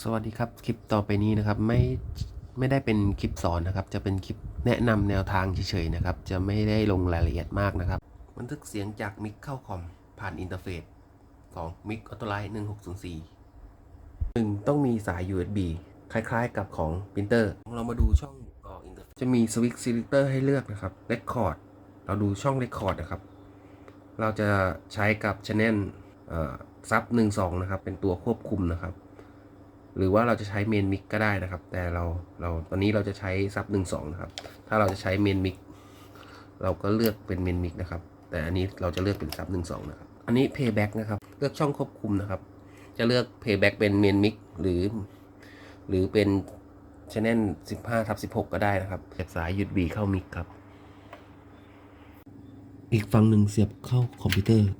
สวัสดีครับ คลิปต่อไปนี้นะครับไม่ไม่ได้เป็นคลิปสอนนะครับ จะเป็นคลิปแนะนำแนวทางเฉยๆนะครับ จะไม่ได้ลงรายละเอียดมากนะครับ บันทึกเสียงจากมิกเข้าคอมผ่านอินเทอร์เฟซของมิกออโตไลน์1604หนึ่งต้องมีสาย USB คล้ายๆกับของปรินเตอร์เรามาดูช่องต่ออินเทอร์เฟซจะมีสวิตช์ซีลคเตอร์ให้เลือกนะครับเรคคอร์ดเราดูช่องเรคคอร์ดนะครับ เราจะใช้กับช anel ซับ12นะครับ เป็นตัวควบคุมนะครับ หรือว่าเราจะใช้เมนมิกก็ได้นะครับ แต่เราเราตอนนี้เราจะใช้ซับหนึ่งสองนะครับ ถ้าเราจะใช้เมนมิกเราก็เลือกเป็นเมนมิกนะครับ แต่อันนี้เราจะเลือกเป็นซับหนึ่งสองนะครับ อันนี้ playback นะครับ เลือกช่องควบคุมนะครับ จะเลือก playback เป็นเมนมิกหรือ หรือเป็น channel 15ทับ16ก็ได้นะครับเสียบสายหยุดบีเข้ามิกครับ อีกฝั่งหนึ่งเสียบเข้าคอมพิวเตอร์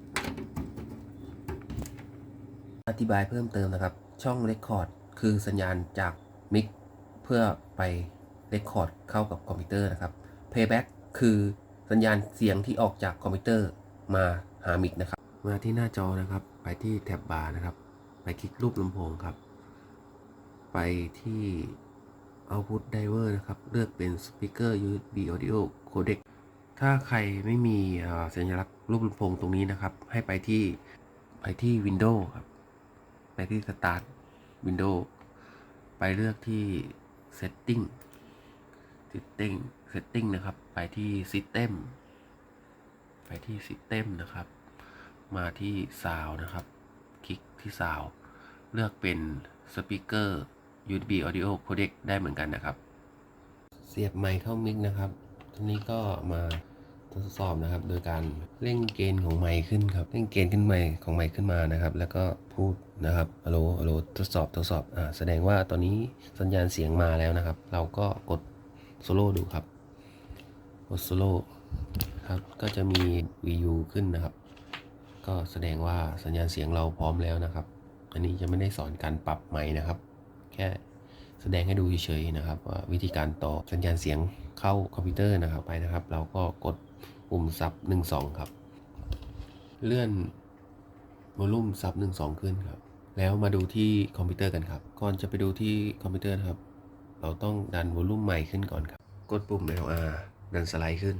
อธิบายเพิ่มเติมนะครับ ช่อง Record คือ คือสัญญาณจากมิกเพื่อไป Record เข้ากับคอมพิวเตอร์นะครับ Playback คือสัญญาณเสียงที่ออกจากคอมพิวเตอร์มาหามิกนะครับ มาที่หน้าจอนะครับ ไปที่แท็บบาร์นะครับ ไปคลิกรูปลำโพงครับ ไปที่ Output Driver นะครับ เลือกเป็น Speaker USB Audio Codec ถ้าใครไม่มีเอ่อสัญลักษณ์รูปลำโพงตรงนี้นะครับ ให้ไปที่ไปที่ Windows ครับ ไปที่ Start Windows ไปเลือกที่ Setting Setting Setting นะครับ ไปที่ System ไปที่ System นะครับ มาที่ Sound นะครับ คลิกที่ Sound เลือกเป็น Speaker USB Audio Codec ได้เหมือนกันนะครับ เสียบไมค์เข้ามิกนะครับทีนี้ก็มา ทดสอบนะครับ โดยการเร่งเกณฑ์ของไมค์ขึ้นครับเร่งเกณฑ์ขึ้นไมค์ของไมค์ขึ้นมานะครับ แล้วก็พูดนะครับฮัลโหลฮัลโหลทดสอบทดสอบอ่าแสดงว่าตอนนี้สัญญาณเสียงมาแล้วนะครับ เราก็กดโซโล่ดูครับกดโซโล่ครับก็จะมี VU ขึ้นนะครับ ก็แสดงว่าสัญญาณเสียงเราพร้อมแล้วนะครับ อันนี้จะไม่ได้สอนการปรับไมค์นะครับ แค่ แสดงให้ดูเฉยๆนะครับว่าวิธีการต่อสัญญาณเสียงเข้าคอมพิวเตอร์นะครับไปนะครับ เราก็กดปุ่มซับ12 ครับ เลื่อนวอลลุ่มซับ12 ขึ้นครับ แล้วมาดูที่คอมพิวเตอร์กันครับ ก่อนจะไปดูที่คอมพิวเตอร์นะครับ เราต้องดันวอลลุ่มใหม่ขึ้นก่อนครับ กดปุ่ม LR ดันสไลด์ขึ้น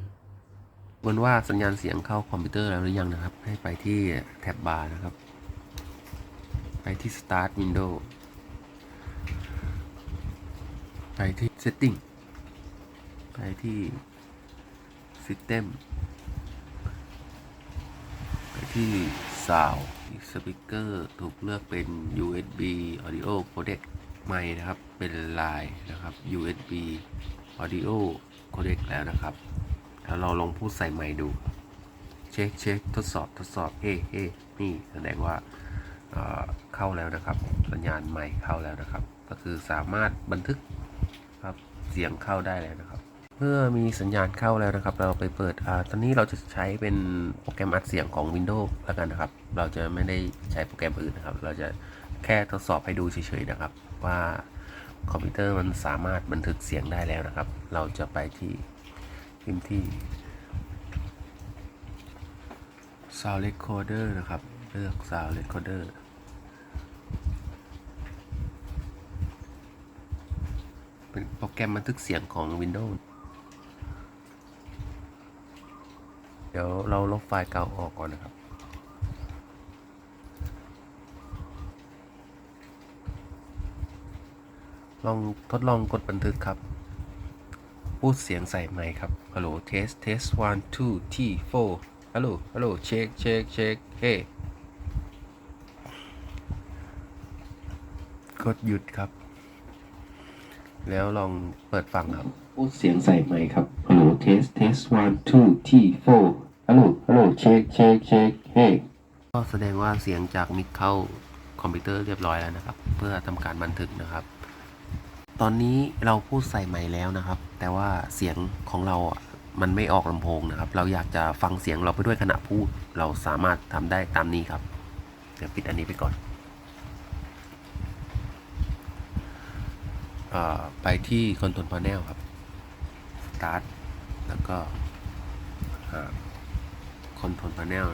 บนว่าสัญญาณเสียงเข้าคอมพิวเตอร์แล้วหรือยังนะครับ ให้ไปที่แท็บ บาร์นะครับ ไปที่ Start Window ไป ที่ Setting ไปที่ System ไปที่ Sound Speaker ถูกเลือกเป็น USB Audio Codec ใหม่นะครับ เป็นลายนะครับ USB Audio Codec แล้วนะครับแล้วเราลองพูดใส่ไมค์ดู เช็คเช็คทดสอบทดสอบเฮ้เฮ้นี่แสดงว่าเอ่อเข้าแล้วนะครับ สัญญาณใหม่เข้าแล้วนะครับ ก็คือสามารถบันทึก ครับ เสียงเข้าได้แล้วนะครับ เมื่อมีสัญญาณเข้าแล้วนะครับ เราไปเปิดอ่าตอนนี้เราจะใช้เป็นโปรแกรมอัดเสียงของ Windows แล้วกันนะครับ เราจะไม่ได้ใช้โปรแกรมอื่นนะครับ เราจะแค่ทดสอบให้ดูเฉยๆนะครับ ว่าคอมพิวเตอร์มันสามารถบันทึกเสียงได้แล้วนะครับ เราจะไปที่พิมพ์ที่ Sound Recorder นะครับ เลือก Sound Recorder เป็น โปรแกรมบันทึกเสียงของ Windows เดี๋ยวเราลบไฟล์เก่าออกก่อนนะครับ ลองทดลองกดบันทึกครับ พูดเสียงใส่ไมค์ครับ ฮัลโหล เทส เทส one two three four ฮัลโหล ฮัลโหล เช็ค เช็ค เช็ค เฮ้กดหยุดครับ แล้วลองเปิดฟังครับพูดเสียงใส่ไมค์ครับฮัลโหลเทสเทส one two three four ฮัลโหลฮัลโหลเช็คเช็คเช็คเฮ้ก็แสดงว่าเสียงจากมิกเข้าคอมพิวเตอร์เรียบร้อยแล้วนะครับ เพื่อทำการบันทึกนะครับ ตอนนี้เราพูดใส่ไมค์แล้วนะครับ แต่ว่าเสียงของเราอะมันไม่ออกลำโพงนะครับ เราอยากจะฟังเสียงเราไปด้วยขณะพูด เราสามารถทำได้ตามนี้ครับ เดี๋ยวปิดอันนี้ไปก่อน ไปที่คอนโทรลพาเนลครับ start แล้วก็คอนโทรลพาเนล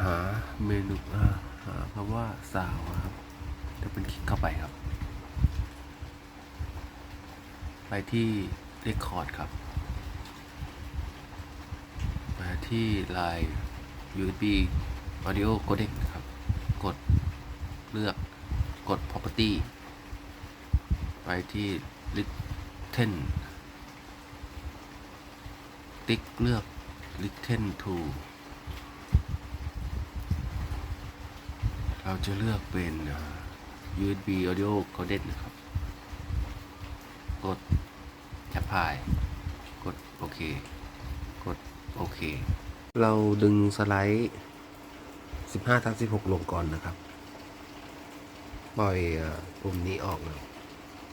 หาเมนูหาคำว่าสาวครับจะเป็นคลิกเข้าไปครับ ไปที่เรคคอร์ดครับ ที่ Line USB Audio Codec นะครับ กดเลือกกด Property ไปที่ Listen ติ๊กเลือก Listen to เราจะเลือกเป็น USB Audio Codec นะครับ กด Apply กดโอเค โอเค เราดึงสไลด์ 15ทับ16 ลงก่อนนะครับ ปล่อยปุ่มนี้ออกนะ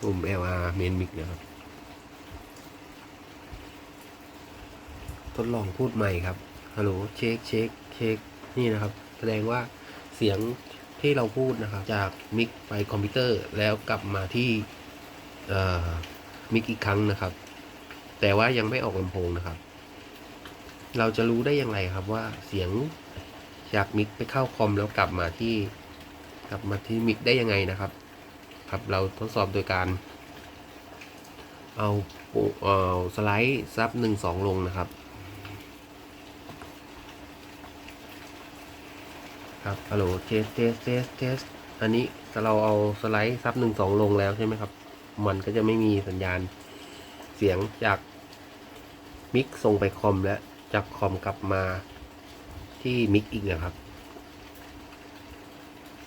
ปุ่ม LR Main Mic นะครับ ทดลองพูดใหม่ครับ ฮัลโหล เช็คเช็คเช็คนี่นะครับ แสดงว่าเสียงที่เราพูดนะครับ จากมิกไปคอมพิวเตอร์แล้วกลับมาที่มิกอีกครั้งนะครับ แต่ว่ายังไม่ออกลำโพงนะครับ เราจะรู้ได้อย่างไรครับว่าเสียงจากมิกไปเข้าคอมแล้วกลับมาที่ กลับมาที่มิกได้ยังไงนะครับ ครับเราทดสอบโดยการเอาเอาสไลด์ซับหนึ่งสองลงนะครับครับฮัลโหลเทสเทสเทสเทสอันนี้เราเอาสไลด์ซับหนึ่งสองลงแล้วใช่ไหมครับ มันก็จะไม่มีสัญญาณเสียงจากมิกส่งไปคอมและ จากคอมกลับมาที่มิกอีกนะครับ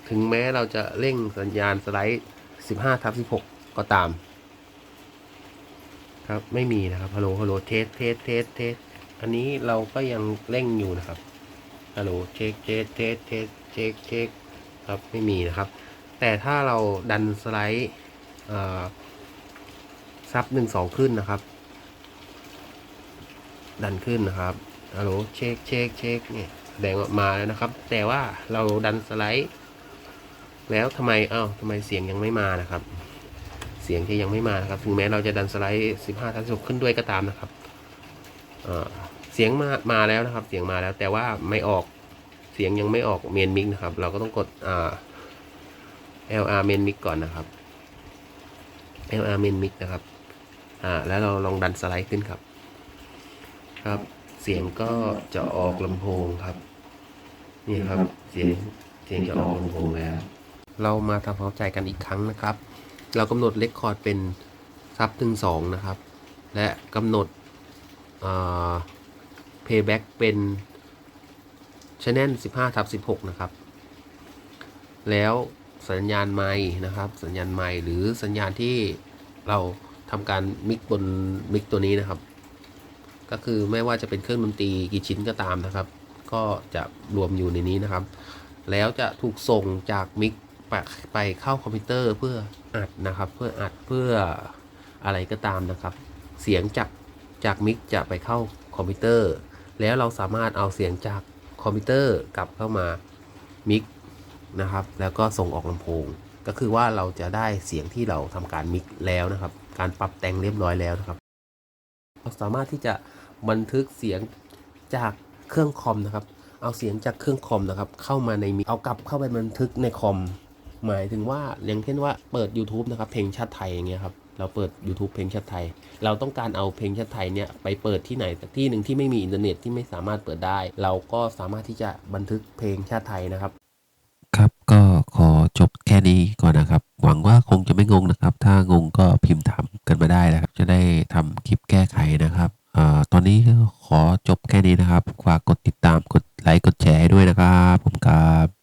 ถึงแม้เราจะเร่งสัญญาณสไลด์ 15ทับ16 ก็ตาม ครับ ไม่มีนะครับ ฮัลโหล ฮัลโหล เทส เทส เทส เทส อันนี้เราก็ยังเร่งอยู่นะครับ ฮัลโหล เช็ค เทส เทส เทส เช็ค เช็ค ครับ ไม่มีนะครับ แต่ถ้าเราดันสไลด์ซับหนึ่งสองขึ้นนะครับ ดันขึ้นนะครับฮัลโหลเช็คเช็คเช็คเนี่ยแสดงว่ามาแล้วนะครับ แต่ว่าเราดันสไลด์แล้วทำไมเอ้าทำไมเสียงยังไม่มานะครับ เสียงที่ยังไม่มานะครับ ถึงแม้เราจะดันสไลด์15ทับ16ขึ้นด้วยก็ตามนะครับเสียงมามาแล้วนะครับ เสียงมาแล้ว แต่ว่าไม่ออกเสียงยังไม่ออกเมนมิกนะครับ เราก็ต้องกดอ่า LR main mic ก่อนนะครับ LR main mic นะครับ อ่า แล้วเราลองดันสไลด์ขึ้นครับ ครับ เสียงก็จะออกลำโพงครับ นี่ครับเสียงเสียงจะออกลำโพงแล้ว เรามาทำความเข้าใจกันอีกครั้งนะครับ เรากำหนดเลคคอร์ดเป็นซับถึงสองนะครับ และกำหนดเพย์แบ็กเป็นชแนล15ทับ16 นะครับ แล้วสัญญาณไมค์นะครับ สัญญาณไมค์หรือสัญญาณที่เราทำการมิกบนมิกตัวนี้นะครับ ก็คือไม่ว่าจะเป็นเครื่องดนตรีกี่ชิ้นก็ตามนะครับ ก็จะรวมอยู่ในนี้นะครับ แล้วจะถูกส่งจากมิกไปไปเข้าคอมพิวเตอร์เพื่ออัดนะครับ เพื่ออัดเพื่ออะไรก็ตามนะครับ เสียงจากจากมิกจะไปเข้าคอมพิวเตอร์ แล้วเราสามารถเอาเสียงจากคอมพิวเตอร์กลับเข้ามามิกนะครับ แล้วก็ส่งออกลำโพง ก็คือว่าเราจะได้เสียงที่เราทำการมิกแล้วนะครับ การปรับแต่งเรียบร้อยแล้วนะครับ เราสามารถที่จะ บันทึกเสียงจากเครื่องคอมนะครับ เอาเสียงจากเครื่องคอมนะครับ เข้ามาในมิกเอากลับเข้าไปบันทึกในคอม หมายถึงว่าอย่างเช่นว่าเปิด YouTube นะครับ เพลงชาติไทยอย่างเงี้ยครับ เราเปิด YouTube เพลงชาติไทย เราต้องการเอาเพลงชาติไทยเนี่ยไปเปิดที่ไหนที่หนึ่งที่ไม่มีอินเทอร์เน็ตที่ไม่สามารถเปิดได้ เราก็สามารถที่จะบันทึกเพลงชาติไทยนะครับ ครับก็ขอจบแค่นี้ก่อนนะครับ หวังว่าคงจะไม่งงนะครับ ถ้างงก็พิมพ์ถามกันมาได้นะครับ จะได้ทำคลิปแก้ไขนะครับ ตอนนี้ขอจบแค่นี้นะครับฝากกดติดตามกดไลค์กดแชร์ให้ด้วยนะครับผมครับ